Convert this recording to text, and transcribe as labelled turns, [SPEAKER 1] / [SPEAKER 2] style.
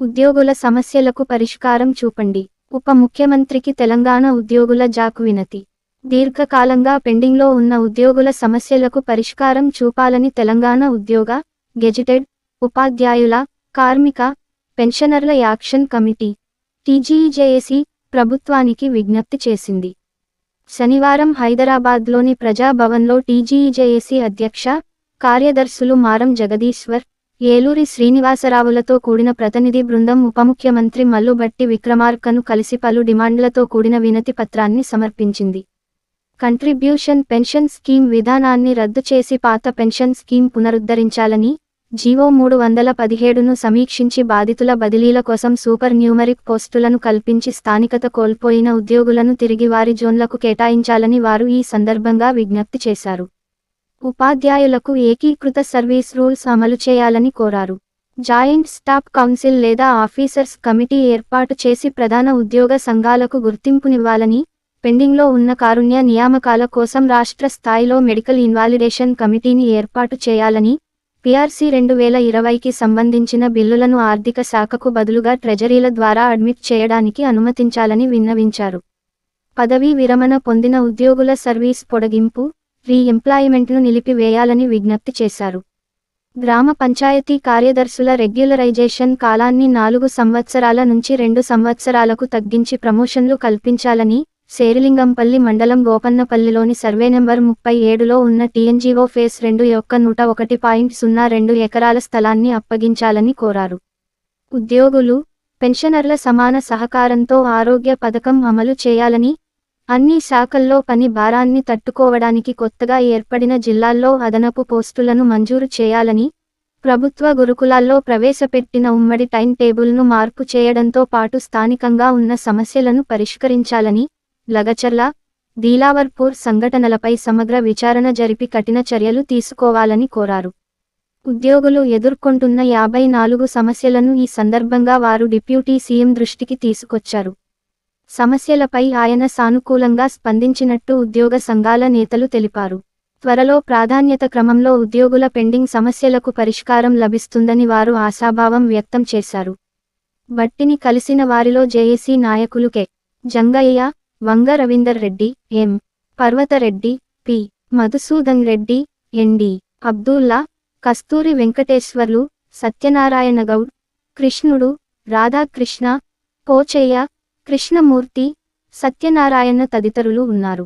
[SPEAKER 1] ఉద్యోగుల సమస్యలకు పరిష్కారం చూపండి. ఉప ముఖ్యమంత్రికి తెలంగాణ ఉద్యోగుల జాకు వినతి. దీర్ఘకాలంగా పెండింగ్లో ఉన్న ఉద్యోగుల సమస్యలకు పరిష్కారం చూపాలని తెలంగాణ ఉద్యోగ గెజిటెడ్ ఉపాధ్యాయుల కార్మిక పెన్షనర్ల యాక్షన్ కమిటీ టీజీజేఏసీ ప్రభుత్వానికి విజ్ఞప్తి చేసింది. శనివారం హైదరాబాద్లోని ప్రజాభవన్లో టీజీజేఏసీ అధ్యక్ష కార్యదర్శులు మారం జగదీశ్వర్ ఏలూరి శ్రీనివాసరావులతో కూడిన ప్రతినిధి బృందం ఉపముఖ్యమంత్రి మల్లుబట్టి విక్రమార్కను కలిసి పలు డిమాండ్లతో కూడిన వినతి పత్రాన్ని సమర్పించింది. కంట్రిబ్యూషన్ పెన్షన్ స్కీమ్ విధానాన్ని రద్దు చేసి పాత పెన్షన్ స్కీమ్ పునరుద్ధరించాలని జీవో మూడు వందల పదిహేడును సమీక్షించి బాధితుల బదిలీల కోసం సూపర్ న్యూమరిక్ పోస్టులను కల్పించి స్థానికత కోల్పోయిన ఉద్యోగులను తిరిగి వారి జోన్లకు కేటాయించాలని వారు ఈ సందర్భంగా విజ్ఞప్తి చేశారు. ఉపాధ్యాయులకు ఏకీకృత సర్వీస్ రూల్స్ అమలు చేయాలని కోరారు. జాయింట్ స్టాఫ్ కౌన్సిల్ లేదా ఆఫీసర్స్ కమిటీ ఏర్పాటు చేసి ప్రధాన ఉద్యోగ సంఘాలకు గుర్తింపునివ్వాలని పెండింగ్లో ఉన్న కారుణ్య నియామకాల కోసం రాష్ట్ర స్థాయిలో మెడికల్ ఇన్వాలిడేషన్ కమిటీని ఏర్పాటు చేయాలని పిఆర్సీ రెండు వేల ఇరవైకి సంబంధించిన బిల్లులను ఆర్థిక శాఖకు బదులుగా ట్రెజరీల ద్వారా అడ్మిట్ చేయడానికి అనుమతించాలని విన్నవించారు. పదవీ విరమణ పొందిన ఉద్యోగుల సర్వీస్ పొడిగింపు రీఎంప్లాయ్మెంట్ను నిలిపివేయాలని విజ్ఞప్తి చేశారు. గ్రామ పంచాయతీ కార్యదర్శుల రెగ్యులరైజేషన్ కాలాన్ని నాలుగు సంవత్సరాల నుంచి రెండు సంవత్సరాలకు తగ్గించి ప్రమోషన్లు కల్పించాలని శేరిలింగంపల్లి మండలం గోపన్నపల్లిలోని సర్వే నెంబర్ ముప్పై ఏడులో ఉన్న టీఎన్జీఓ ఫేస్ రెండు యొక్క నూట ఒకటి పాయింట్ సున్నా రెండు ఎకరాల స్థలాన్ని అప్పగించాలని కోరారు. ఉద్యోగులు పెన్షనర్ల సమాన సహకారంతో ఆరోగ్య పథకం అమలు చేయాలని అన్ని శాఖల్లో పని భారాన్ని తట్టుకోవడానికి కొత్తగా ఏర్పడిన జిల్లాల్లో అదనపు పోస్టులను మంజూరు చేయాలని ప్రభుత్వ గురుకులాల్లో ప్రవేశపెట్టిన ఉమ్మడి టైం టేబుల్ను మార్పు చేయడంతో పాటు స్థానికంగా ఉన్న సమస్యలను పరిష్కరించాలని లగచర్ల దీలావర్పూర్ సంఘటనలపై సమగ్ర విచారణ జరిపి కఠిన చర్యలు తీసుకోవాలని కోరారు. ఉద్యోగులు ఎదుర్కొంటున్న యాభై నాలుగు సమస్యలను ఈ సందర్భంగా వారు డిప్యూటీ సీఎం దృష్టికి తీసుకొచ్చారు. సమస్యలపై ఆయన సానుకూలంగా స్పందించినట్టు ఉద్యోగ సంఘాల నేతలు తెలిపారు. త్వరలో ప్రాధాన్యత క్రమంలో ఉద్యోగుల పెండింగ్ సమస్యలకు పరిష్కారం లభిస్తుందని వారు ఆశాభావం వ్యక్తం చేశారు. బట్టిని కలిసిన వారిలో జేఏసీ నాయకులు K. Jangaiah Vanga Ravinder Reddy M. Parvathareddy P. Madhusudan Reddy MD Abdullah Kasturi Venkateswarlu Satyanarayana Goud Krishnudu Radhakrishna Pochaiah Krishnamurthy Satyanarayana తదితరులు ఉన్నారు.